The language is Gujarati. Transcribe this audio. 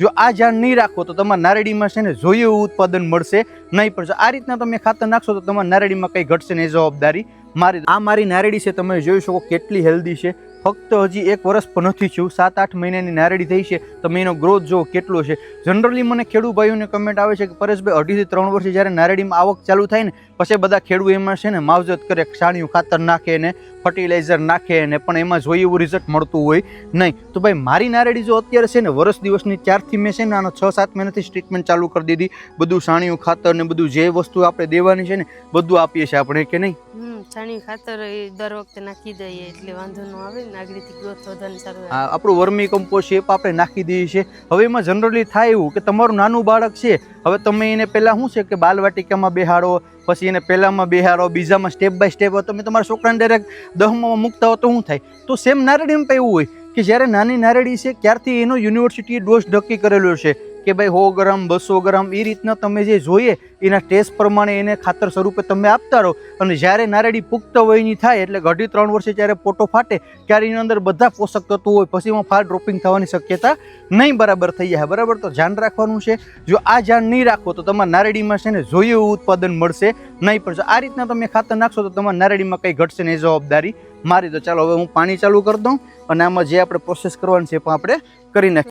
જો આ ઝાડ નહીં રાખો તો તમારા નારેડીમાં છે ને જોઈએ ઉત્પાદન મળશે નહીં પણ આ રીતના તમે ખાતર નાખશો તો તમારા નારેડીમાં કંઈ ઘટશે નહીં જવાબદારી. મારી આ મારી નારેડી છે તમે જોઈ શકો કેટલી હેલ્ધી છે. ફક્ત હજી એક વર્ષ પણ નથી થયું સાત આઠ મહિનાની નારેડી થઈ છે. તમે એનો ગ્રોથ જો કેટલો છે. જનરલી મને ખેડૂત ભાઈઓને કમેન્ટ આવે છે કે પરેશભાઈ અઢીથી ત્રણ વર્ષે જ્યારે નારેડીમાં આવક ચાલુ થાય ને પછી બધા ખેડૂત એમાં છે ને માવજત કરે છાણિયું ખાતર નાખે ને ફર્ટિલાઇઝર નાખે ને પણ એમાં જોઈએ એવું રિઝલ્ટ મળતું હોય નહીં. તો ભાઈ મારી નારેડી જો અત્યારે છે ને વર્ષ દિવસની ચારથી મેં છે ને આનો છ સાત મહિનાથી ટ્રીટમેન્ટ ચાલુ કરી દીધી. બધું છાણિયું ખાતર ને બધું જે વસ્તુ આપણે દેવાની છે ને બધું આપીએ છીએ આપણે કે નહીં? છાણિયું ખાતર એ દર વખતે નાખી દઈએ એટલે વાંધો ન આવે ને આગળથી ગ્રોથ વધારે સારું હા આપણું વર્મી કમ્પોસ્ટ એ આપણે નાખી દઈએ છીએ. હવે એમાં જનરલી થાય એવું કે તમારું નાનું બાળક છે. હવે તમે એને પહેલાં શું છે કે બાલવાટિકામાં બેહાડો, પછી એને પહેલામાં બેહાડો, બીજામાં સ્ટેપ બાય સ્ટેપ તમે તમારા છોકરાને ડાયરેક્ટ દહમાં મૂકતા હો તો શું થાય? તો સેમ નારડીમાં પણ એવું હોય કે જ્યારે નાની નારડી છે ક્યારથી એનો યુનિવર્સિટીએ ડોઝ નક્કી કરેલો છે. કે ભાઈ સો ગ્રામ, બસો ગ્રામ એ રીતના તમે જે જોઈએ, એના ટેસ્ટ પ્રમાણે એને ખાતર સ્વરૂપે તમે આપતા રહો. અને જ્યારે નારેડી પુખ્ત વયની થાય, એટલે અઢી ત્રણ વર્ષે જ્યારે પોટો ફાટે, ત્યારે એની અંદર બધા પોષક તત્વો હોય. પછી એમાં ફાર ડ્રોપિંગ થવાની શક્યતા નહીં બરાબર થઈ જાય. બરાબર? તો ધ્યાન રાખવાનું છે. જો આ ધ્યાન નહીં રાખો, તો તમારા નારેડીમાં છે ને જોઈએ એવું ઉત્પાદન મળશે નહીં. પણ આ રીતના તમે ખાતર નાખશો, તો તમારા નારેડીમાં કંઈ ઘટશે નહીં, જવાબદારી મારી. તો ચાલો, હવે હું પાણી ચાલુ કરી દઉં અને આમાં જે આપણે પ્રોસેસ કરવાની છે એ પણ આપણે કરી નાખીએ.